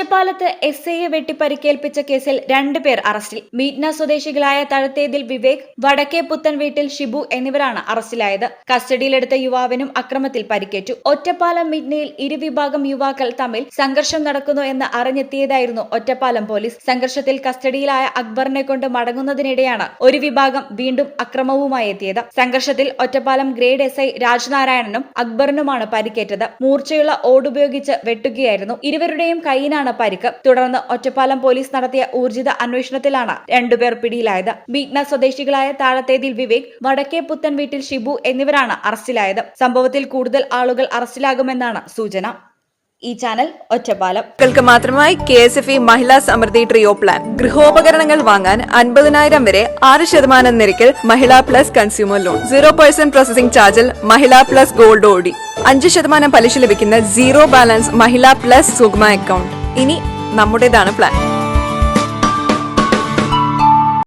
ഒറ്റപ്പാലത്ത് എസ് ഐയെ വെട്ടിപ്പരിക്കേൽപ്പിച്ച കേസിൽ രണ്ടുപേർ അറസ്റ്റിൽ. മീറ്റ്ന സ്വദേശികളായ തഴത്തേതിൽ വിവേക് വടക്കേ പുത്തൻ വീട്ടിൽ ഷിബു എന്നിവരാണ് അറസ്റ്റിലായത്. കസ്റ്റഡിയിലെടുത്ത യുവാവിനും അക്രമത്തിൽ പരിക്കേറ്റു. ഒറ്റപ്പാലം മീറ്റ്നയിൽ ഇരുവിഭാഗം യുവാക്കൾ തമ്മിൽ സംഘർഷം നടക്കുന്നു എന്ന് അറിഞ്ഞെത്തിയതായിരുന്നു ഒറ്റപ്പാലം പോലീസ്. സംഘർഷത്തിൽ കസ്റ്റഡിയിലായ അക്ബറിനെ കൊണ്ട് മടങ്ങുന്നതിനിടെയാണ് ഒരു വിഭാഗം വീണ്ടും അക്രമവുമായി എത്തിയത്. സംഘർഷത്തിൽ ഒറ്റപ്പാലം ഗ്രേഡ് എസ് ഐ രാജ്നാരായണനും അക്ബറിനുമാണ് പരിക്കേറ്റത്. മൂർച്ചയുള്ള ഓടുപയോഗിച്ച് വെട്ടുകയായിരുന്നു. ഇരുവരുടെയും കൈയിനാണ് പരിക്ക് തുടർന്ന് ഒറ്റപ്പാലം പോലീസ് നടത്തിയ ഊർജിത അന്വേഷണത്തിലാണ് രണ്ടുപേർ പിടിയിലായത്. ബീഗ്ന സ്വദേശികളായ താഴത്തേതിൽ വിവേക് വടക്കേ പുത്തൻ വീട്ടിൽ ഷിബു എന്നിവരാണ് അറസ്റ്റിലായത്. സംഭവത്തിൽ കൂടുതൽ ആളുകൾ അറസ്റ്റിലാകുമെന്നാണ് സൂചന. ഈ ചാനൽ ഒറ്റപ്പാലം. മാത്രമായി K S F E Mahila Samriddhi trio plan. ഗൃഹോപകരണങ്ങൾ വാങ്ങാൻ അൻപതിനായിരം വരെ ആറ് ശതമാനം നിരക്കിൽ Mahila plus consumer loan. Zero percent processing ചാർജിൽ മഹിളാ പ്ലസ് ഗോൾഡ് ഓടി. അഞ്ച് ശതമാനം പലിശ ലഭിക്കുന്ന സീറോ ബാലൻസ് മഹിളാ പ്ലസ് സുഗ്മ അക്കൗണ്ട്. ഇനി നമ്മുടേതാണ് പ്ലാൻ